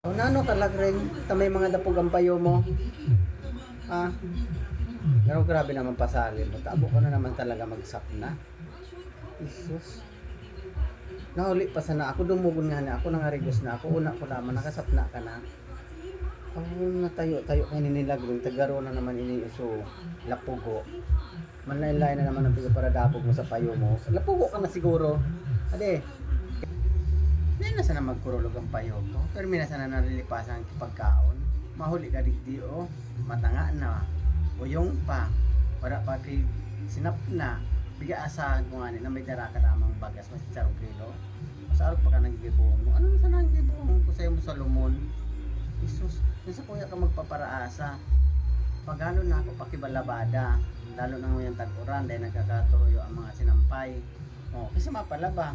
O nano ka lang rin, tamay mga dapog ang payo mo. Ha? Pero grabe naman pasali mo. Tabo ka na naman talaga magsap na. Isus. Nahuli pa sana ako dumugon nga na ako nangarigos na ako una ko naman nakasap na ka na. Ako natayo tayo kay nilagring tagaro na naman ini iso lapugo. Manlaylay na naman ang para dapog mo sa payo mo. Lapugo ka na siguro. Ade, Hindi na sana magkurulog ang payo ko. Pero minasa na narilipasan ang kipagkaon. Mahuli ka digdi o. Matanga na. Uyong pa. Wala pa kay sinap na. Biga asahan ko nga na may dara ka namang bagas mas charong kilo. Masarap pa ka nang gibuong mo. Ano na sana ang gibuong ko sa'yo mo sa lumon? Isus, yun sa kuya ka magpaparaasa. Pagano na ako pakibalabada. Lalo na ngayon tag-uran dahil nagkakatuyo ang mga sinampay. Oh, kasi mapalaba.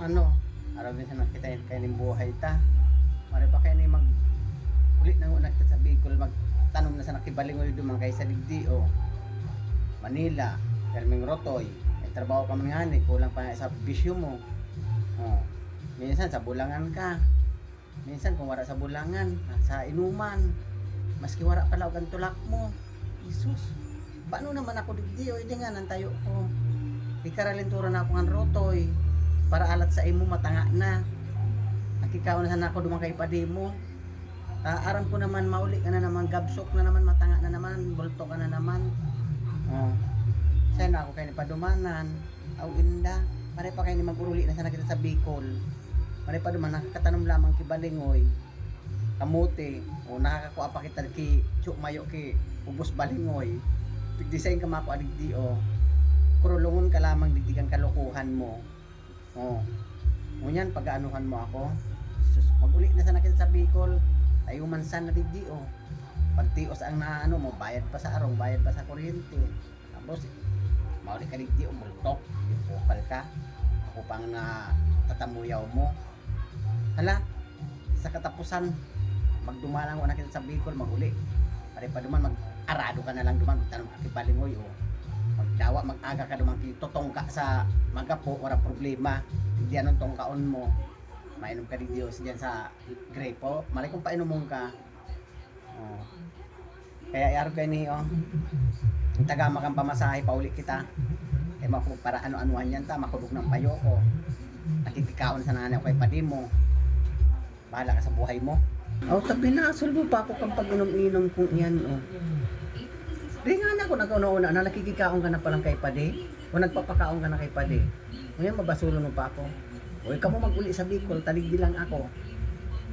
Ano, araw din sa nakita yun kayo ng buhay ta. Mari pa kayo ni mag ulit na una kita sa Bicol magtanong na sa nakibalingoy dumang kay sa digdi o Manila, Herming Rotoy, may trabaho ka man nga ni, kulang pa sa bisyo mo. Oh. Minsan sa bulangan ka. Minsan kung wala sa bulangan, sa inuman. Maski wala pala ang tulak mo. Jesus. Paano naman ako digdi o hindi nga nang tayo ko. Ikaralintura na ako ng rotoy para alat sa imo matanga na. Nakikaw na ako dumang kay padi mo. Ah, aram ko naman mauli ka na naman gabsok na naman matanga na naman bulto ka na naman. Oh. Sana ako kay ni padumanan. Aw inda. Pare pa kay ni maguruli na sana kita sa Bicol. Pare pa duman nakakatanom lamang ki balingoy. Kamuti. O nakakakuha pa kita ki mayo ki ubos balingoy. Tig-design ka mako adigdi o. Kurulungon ka lamang digdigan kalokohan mo. Oh. Ngunyan pag-aanuhan mo ako. Sus, maguli na sana kita sa Bicol. Tayo mansan na digdi oh. Pagtios ang naano mo, bayad pa sa arong, bayad pa sa kuryente. Tapos, mauli ka digdi o multok. Ipukal ka. Ako na tatamuyaw mo. Hala, sa katapusan, magdumalang ko na kita sa Bicol, maguli. Pare pa duman, mag-arado ka na lang duman, magtanong ka kibalingoy oh magdawa mag-aga ka dumang totong ka sa magapo wala problema. Hindi anong tongkaon mo. Mainom ka di Diyos diyan sa grepo. Mali kung painomong ka. Oh. kaya iarog kayo ni oh. Taga makang pamasahe pauli kita. Kaya mako para ano-anuhan yan ta makulog ng payo ko. Nakikikaon sa nanay kay padi mo. Bahala ka sa buhay mo. Oh, tabi na, sulbo pa ako kang pag-inom-inom kung yan, oh. Di nga na ako nagkauna-una na nakikikaon ka na palang kay Pade. O nagpapakaon ka na kay Pade. Ngayon mabasulo mo pa ako. O ikaw mo mag-uli sa Bicol, taligdi lang ako.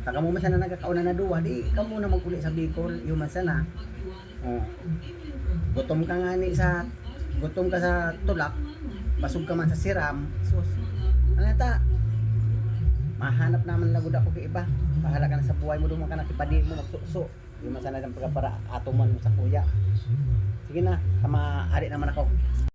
Saka mo man sana nagkakauna na duwa, di ikaw muna mag-uli sa Bicol, yung man sana. O. Gutom ka nga ni sa, gutom ka sa tulak, basog ka man sa siram, sus. Ano ta? Mahanap naman lagod ako kay iba. Bahala ka na sa buhay mo, duman ka na kipadi mo, magsuso. Yung masana ng pagkapara, atuman mo sa kuya. Sige na, tama, ari naman ako.